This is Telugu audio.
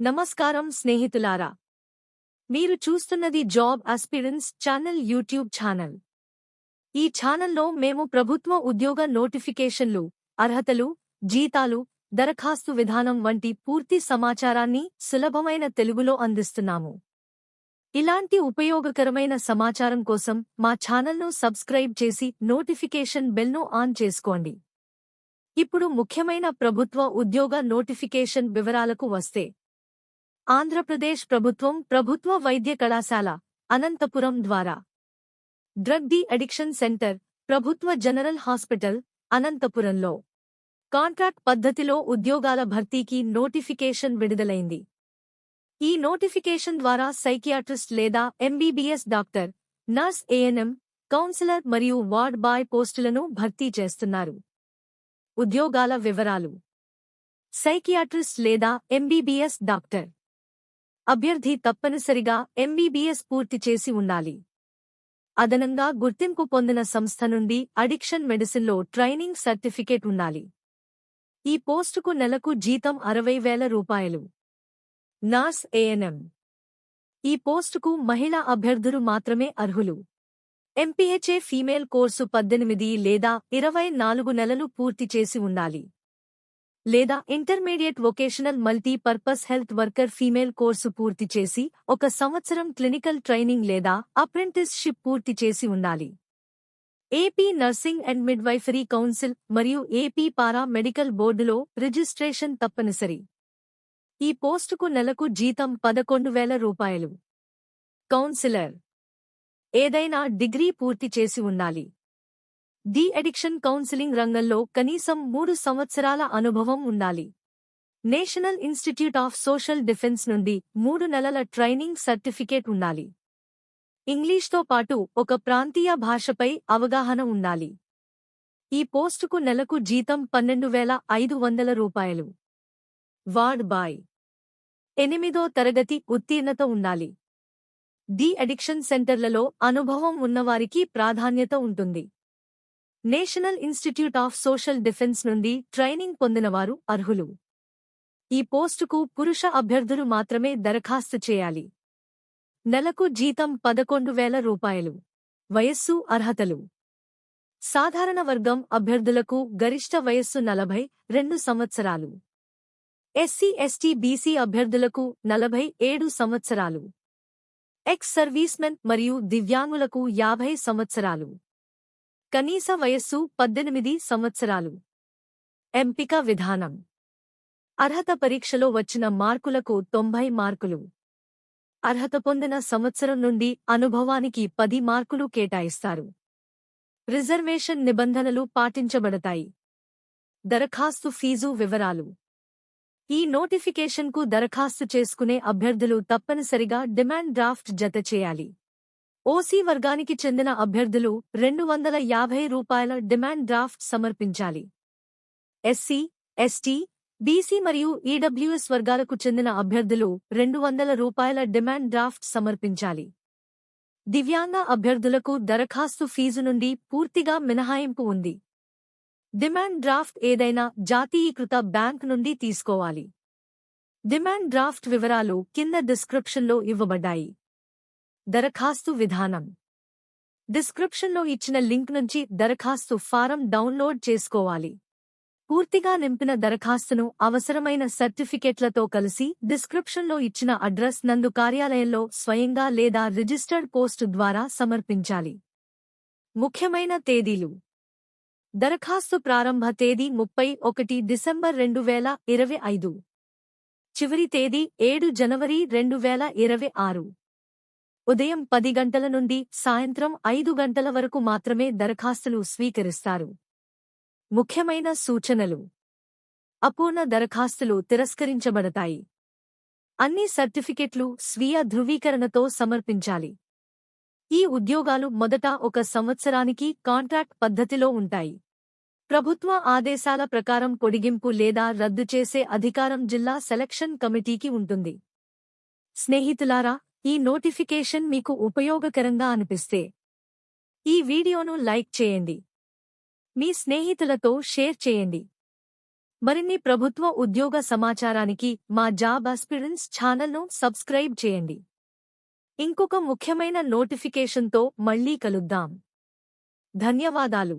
నమస్కారం స్నేహితులారా. మీరు చూస్తున్నది job aspirants channel YouTube channel. ఈ ఛానల్లో మేము ప్రభుత్వ ఉద్యోగ నోటిఫికేషన్లు అర్హతలు జీతాలు దరఖాస్తు విధానం వంటి పూర్తి సమాచారాన్ని సులభమైన తెలుగులో అందిస్తున్నాము. ఇలాంటి ఉపయోగకరమైన సమాచారం కోసం మా ఛానల్ను సబ్స్క్రైబ్ చేసి నోటిఫికేషన్ బెల్ను ఆన్ చేసుకోండి. ఇప్పుడు ముఖ్యమైన ప్రభుత్వ ఉద్యోగ నోటిఫికేషన్ వివరాలకు వస్తే ఆంధ్రప్రదేశ్ ప్రభుత్వం ప్రభుత్వ వైద్య కళాశాల అనంతపురం ద్వారా. డ్రగ్ డి అడిక్షన్ సెంటర్ ప్రభుత్వ జనరల్ హాస్పిటల్ అనంతపురంలో. కాంట్రాక్ట్ పద్ధతిలో ఉద్యోగాల భర్తీకి నోటిఫికేషన్ విడుదలైంది. ఈ నోటిఫికేషన్ ద్వారా సైకియాట్రిస్ట్ లేదా MBBS doctor nurse ANM counsellor మరియు వార్డ్ బాయ్ పోస్టులను భర్తీ చేస్తున్నారు. ఉద్యోగాల వివరాలు. సైకియాట్రిస్ట్ లేదా ఎంబీబీఎస్ డాక్టర్. అభ్యర్థి తప్పనిసరిగా ఎంబీబీఎస్ పూర్తి చేసి ఉండాలి. అదనంగా గుర్తింపు పొందిన సంస్థ నుండి అడిక్షన్ మెడిసిన్లో ట్రైనింగ్ సర్టిఫికేట్ ఉండాలి. ఈ పోస్టుకు నెలకు జీతం అరవై వేల రూపాయలు. నాస్ ఏఎన్ఎం ఈ పోస్టుకు మహిళా అభ్యర్థులు మాత్రమే అర్హులు. ఎంపీహెచ్ఏ ఫీమేల్ కోర్సు పద్దెనిమిది లేదా ఇరవై నాలుగు నెలలు పూర్తి చేసి ఉండాలి. లేదా intermediate vocational multipurpose health worker female course పూర్తి చేసి ఒక సంవత్సరం క్లినికల్ ట్రైనింగ్ లేదా అప్రెంటిస్షిప్ పూర్తి చేసి ఉండాలి. AP nursing and midwifery council మరియు ఏపీ పారా మెడికల్ బోర్డులో రిజిస్ట్రేషన్ తప్పనిసరి. ఈ పోస్టుకు నెలకు జీతం పదకొండు వేల రూపాయలు. కౌన్సిలర్. ఏదైనా డిగ్రీ పూర్తి చేసి ఉండాలి. డి అడిక్షన్ కౌన్సిలింగ్ రంగంలో కనీసం మూడు సంవత్సరాల అనుభవం ఉండాలి. National institute of social defence నుండి మూడు నెలల ట్రైనింగ్ సర్టిఫికేట్ ఉండాలి. ఇంగ్లీష్తో పాటు ఒక ప్రాంతీయ భాషపై అవగాహన ఉండాలి. ఈ పోస్టుకు నెలకు జీతం పన్నెండు వేల ఐదు వందల రూపాయలు. Ward boy. ఎనిమిదో తరగతి ఉత్తీర్ణత ఉండాలి. డి అడిక్షన్ సెంటర్లలో అనుభవం ఉన్నవారికి ప్రాధాన్యత ఉంటుంది. National institute of social defence నుండి ట్రైనింగ్ పొందినవారు అర్హులు. ఈ పోస్టుకు పురుష అభ్యర్థులు మాత్రమే దరఖాస్తు చేయాలి. నెలకు జీతం పదకొండు వేల రూపాయలు. వయస్సు అర్హతలు. సాధారణ వర్గం అభ్యర్థులకు గరిష్ట వయస్సు నలభై రెండు సంవత్సరాలు. ఎస్సీ ఎస్టీ బీసీ అభ్యర్థులకు నలభై ఏడు సంవత్సరాలు. ఎక్స్ సర్వీస్మెన్ మరియు దివ్యాంగులకు యాభై సంవత్సరాలు. కనీస వయస్సు పద్దెనిమిది సంవత్సరాలు. ఎంపిక విధానం. అర్హత పరీక్షలో వచ్చిన మార్కులకు తొంభై మార్కులు. అర్హత పొందిన సంవత్సరం నుండి అనుభవానికి పది మార్కులు కేటాయిస్తారు. రిజర్వేషన్ నిబంధనలు పాటించబడతాయి. దరఖాస్తు ఫీజు వివరాలు. ఈ నోటిఫికేషన్కు దరఖాస్తు చేసుకునే అభ్యర్థులు తప్పనిసరిగా డిమాండ్ డ్రాఫ్ట్ జత చేయాలి. ఓసీ వర్గానికి చెందిన అభ్యర్థులు రెండు వందల యాభై రూపాయల డిమాండ్ డ్రాఫ్ట్ సమర్పించాలి. ఎస్సీ ఎస్టీ బీసీ మరియు ఈడబ్ల్యూఎస్ వర్గాలకు చెందిన అభ్యర్థులు రెండు వందల రూపాయల డిమాండ్ డ్రాఫ్ట్ సమర్పించాలి. దివ్యాంగ అభ్యర్థులకు దరఖాస్తు ఫీజు నుండి పూర్తిగా మినహాయింపు ఉంది. డిమాండ్ డ్రాఫ్ట్ ఏదైనా జాతీయీకృత బ్యాంక్ నుండి తీసుకోవాలి. డిమాండ్ డ్రాఫ్ట్ వివరాలు కింద డిస్క్రిప్షన్లో ఇవ్వబడ్డాయి. దరఖాస్తు విధానం. డిస్క్రిప్షన్లో ఇచ్చిన లింక్ నుంచి దరఖాస్తు ఫారం డౌన్లోడ్ చేసుకోవాలి. పూర్తిగా నింపిన దరఖాస్తును అవసరమైన సర్టిఫికెట్లతో కలిసి డిస్క్రిప్షన్లో ఇచ్చిన అడ్రస్ నందు కార్యాలయంలో స్వయంగా లేదా రిజిస్టర్డ్ పోస్టు ద్వారా సమర్పించాలి. ముఖ్యమైన తేదీలు. దరఖాస్తు ప్రారంభ తేదీ ముప్పై ఒకటి డిసెంబర్ రెండు వేల ఇరవై ఐదు. చివరి తేదీ ఏడు జనవరి రెండు వేల ఇరవై ఆరు. ఉదయం పది గంటల నుండి సాయంత్రం ఐదు గంటల వరకు మాత్రమే దరఖాస్తులు స్వీకరిస్తారు. ముఖ్యమైన సూచనలు. అపూర్ణ దరఖాస్తులు తిరస్కరించబడతాయి. అన్ని సర్టిఫికెట్లు స్వీయ ధృవీకరణతో సమర్పించాలి. ఈ ఉద్యోగాలు మొదట ఒక సంవత్సరానికి కాంట్రాక్ట్ పద్ధతిలో ఉంటాయి. ప్రభుత్వ ఆదేశాల ప్రకారం పొడిగింపు లేదా రద్దు చేసే అధికారం జిల్లా సెలక్షన్ కమిటీకి ఉంటుంది. స్నేహితులారా ఈ నోటిఫికేషన్ మీకు ఉపయోగకరంగా అనిపిస్తే ఈ వీడియోను లైక్ చేయండి. మీ స్నేహితులతో షేర్ చేయండి. మరిన్ని ప్రభుత్వ ఉద్యోగ సమాచారానికి మా జాబ్ ఆస్పిరెన్స్ ఛానల్ను సబ్స్క్రైబ్ చేయండి. ఇంకొక ముఖ్యమైన నోటిఫికేషన్తో మళ్ళీ కలుద్దాం. ధన్యవాదాలు.